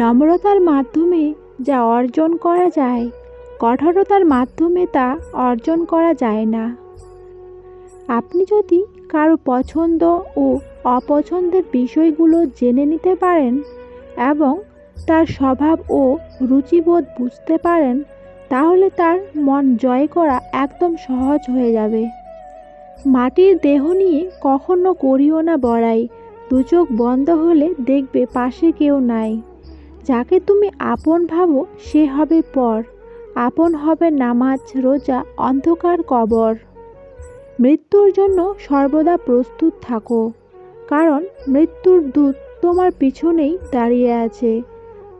নম্রতার মাধ্যমে যা অর্জন করা যায়, কঠোরতার মাধ্যমে তা অর্জন করা যায় না। আপনি যদি কারও পছন্দ ও অপছন্দের বিষয়গুলো জেনে নিতে পারেন এবং তার স্বভাব ও রুচিবোধ বুঝতে পারেন, তাহলে তার মন জয় করা একদম সহজ হয়ে যাবে। মাটির দেহ নিয়ে কখনো করিও না বড়াই দু চোখ বন্ধ হলে দেখবে পাশে কেউ নাই। যাকে তুমি আপন ভাবো, সে হবে পর। আপন হবে নামাজ, রোজা, অন্ধকার কবর। মৃত্যুর জন্য সর্বদা প্রস্তুত থাকো। কারণ মৃত্যুর দূত তোমার পিছনেই দাঁড়িয়ে আছে।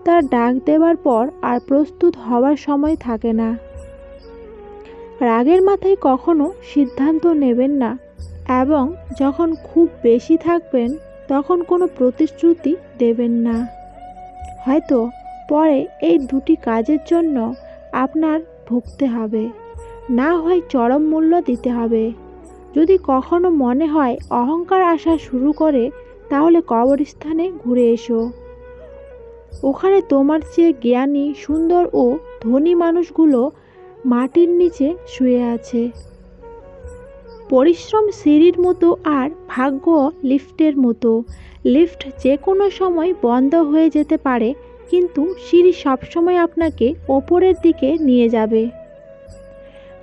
তার ডাক দেওয়ার পর আর প্রস্তুত হওয়ার সময় থাকে না। রাগের মাথায় কখনো সিদ্ধান্ত নেবেন না এবং যখন খুব বেশি থাকবেন, তখন কোনো প্রতিশ্রুতি দেবেন না। হয়তো পরে এই দুটি কাজের জন্য আপনার ভুগতে হবে। না হয় চরম মূল্য দিতে হবে। যদি কখনো মনে হয় অহংকার আসা শুরু করে, তাহলে কবরস্থানে ঘুরে এসো। ওখানে তোমার চেয়ে জ্ঞানী, সুন্দর ও ধনী মানুষগুলো মাটির নিচে শুয়ে আছে। পরিশ্রম সিঁড়ির মতো আর ভাগ্য লিফটের মতো। লিফট যে কোনো সময় বন্ধ হয়ে যেতে পারে, কিন্তু সিঁড়ি সবসময় আপনাকে ওপরের দিকে নিয়ে যাবে।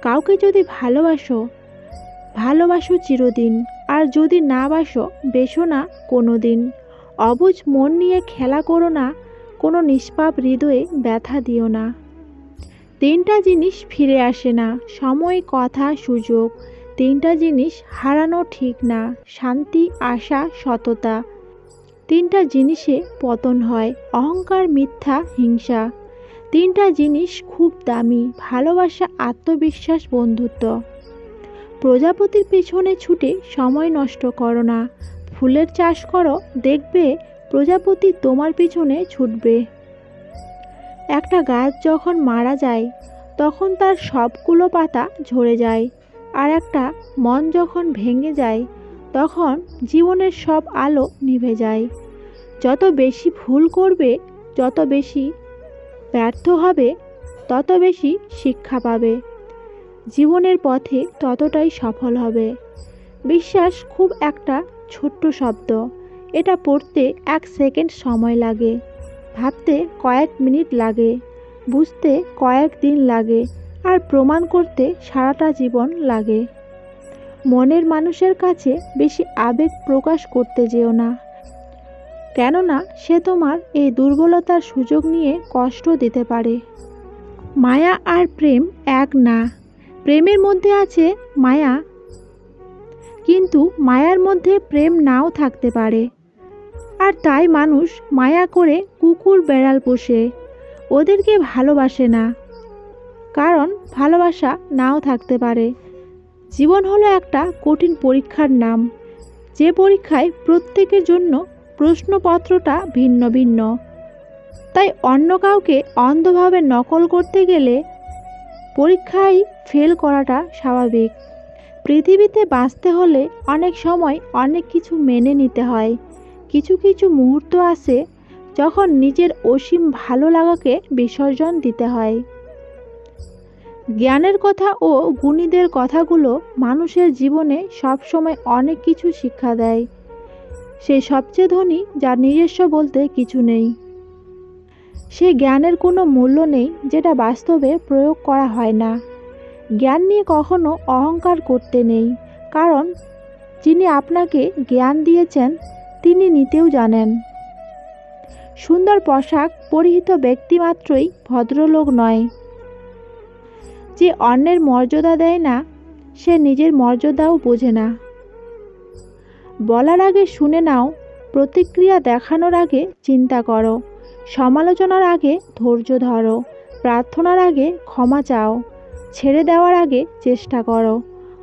কাউকে যদি ভালোবাসো ভালোবাসো চিরদিন, আর যদি না বাসো, বেসো না কোনো দিন অবুঝ মন নিয়ে খেলা করো না, কোনো নিষ্পাপ হৃদয়ে ব্যথা দিও না। তিনটা জিনিস ফিরে আসে না, সময়, কথা, সুযোগ। তিনটা জিনিস হারানো ঠিক না, শান্তি, আশা, সততা। তিনটা জিনিসে পতন হয়, অহংকার, মিথ্যা, হিংসা। তিনটা জিনিস খুব দামি, ভালোবাসা, আত্মবিশ্বাস, বন্ধুত্ব। প্রজাপতির পেছনে ছুটে সময় নষ্ট করো না। ফুলের চাষ করো, দেখবে প্রজাপতি তোমার পিছনে ছুটবে। একটা গাছ যখন মারা যায়, তখন তার সবগুলো পাতা ঝরে যায়, আর একটা মন যখন ভেঙে যায় তখন জীবনের সব আলো নিভে যায়। যত বেশি ভুল করবে, যত বেশি ব্যর্থ হবে, তত বেশি শিক্ষা পাবে। জীবনের পথে ততটাই সফল হবে। বিশ্বাস খুব একটা ছোট্ট শব্দ। এটা পড়তে এক সেকেন্ড সময় লাগে। ভাবতে কয়েক মিনিট লাগে। বুঝতে কয়েক দিন লাগে। আর প্রমাণ করতে সারাটা জীবন লাগে। মনের মানুষের কাছে বেশি আবেগ প্রকাশ করতে যেও না। কেননা সে তোমার এই দুর্বলতার সুযোগ নিয়ে কষ্ট দিতে পারে। মায়া আর প্রেম এক না। প্রেমের মধ্যে আছে মায়া। কিন্তু মায়ার মধ্যে প্রেম নাও থাকতে পারে। আর তাই মানুষ মায়া করে কুকুর বেড়াল পোষে। ওদেরকে ভালোবাসে না। কারণ ভালোবাসা নাও থাকতে পারে। জীবন হলো একটা কঠিন পরীক্ষার নাম। যে পরীক্ষায় প্রত্যেকের জন্য প্রশ্নপত্রটা ভিন্ন ভিন্ন। তাই অন্য কাউকে অন্ধভাবে নকল করতে গেলে পরীক্ষায় ফেল করাটা স্বাভাবিক। পৃথিবীতে বাঁচতে হলে অনেক সময় অনেক কিছু মেনে নিতে হয়। কিছু কিছু মুহূর্ত আসে যখন নিজের অসীম ভালো লাগাকে বিসর্জন দিতে হয়। জ্ঞানের কথা ও গুণীদের কথাগুলো মানুষের জীবনে সবসময় অনেক কিছু শিক্ষা দেয়। সে সবচেয়ে ধনী, যার নিজস্ব বলতে কিছু নেই। সে জ্ঞানের কোনো মূল্য নেই, যেটা বাস্তবে প্রয়োগ করা হয় না। জ্ঞান নিয়ে কখনো অহংকার করতে নেই, কারণ যিনি আপনাকে জ্ঞান দিয়েছেন, তিনি নিতেও জানেন। সুন্দর পোশাক, পরিহিত ব্যক্তি মাত্রই ভদ্রলোক নয়। যে অন্যের মর্যাদা দেয় না, সে নিজের মর্যাদাও বোঝে না। বলার আগে শুনে নাও, প্রতিক্রিয়া দেখানোর আগে চিন্তা করো, সমালোচনার আগে ধৈর্য ধরো, প্রার্থনার আগে ক্ষমা চাও, ছেড়ে দেওয়ার আগে চেষ্টা করো,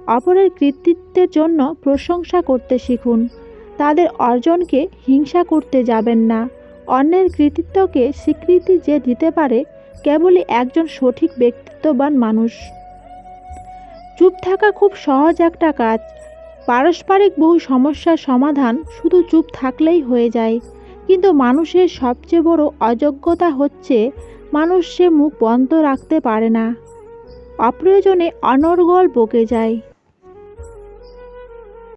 অপরের কৃতিত্বের জন্য প্রশংসা করতে শিখুন, তাদের অর্জনকে হিংসা করতে যাবেন না, অন্যের কৃতিত্বকে স্বীকৃতি যে দিতে পারে কেবলই একজন সঠিক ব্যক্তিত্ববান মানুষ। চুপ থাকা খুব সহজ একটা কাজ। পারস্পরিক বহু সমস্যার সমাধান শুধু চুপ থাকলেই হয়ে যায়। কিন্তু মানুষের সবচেয়ে বড় অযোগ্যতা হচ্ছে মানুষ সে মুখ বন্ধ রাখতে পারে না। অপ্রয়োজনে অনর্গল বকে যায়।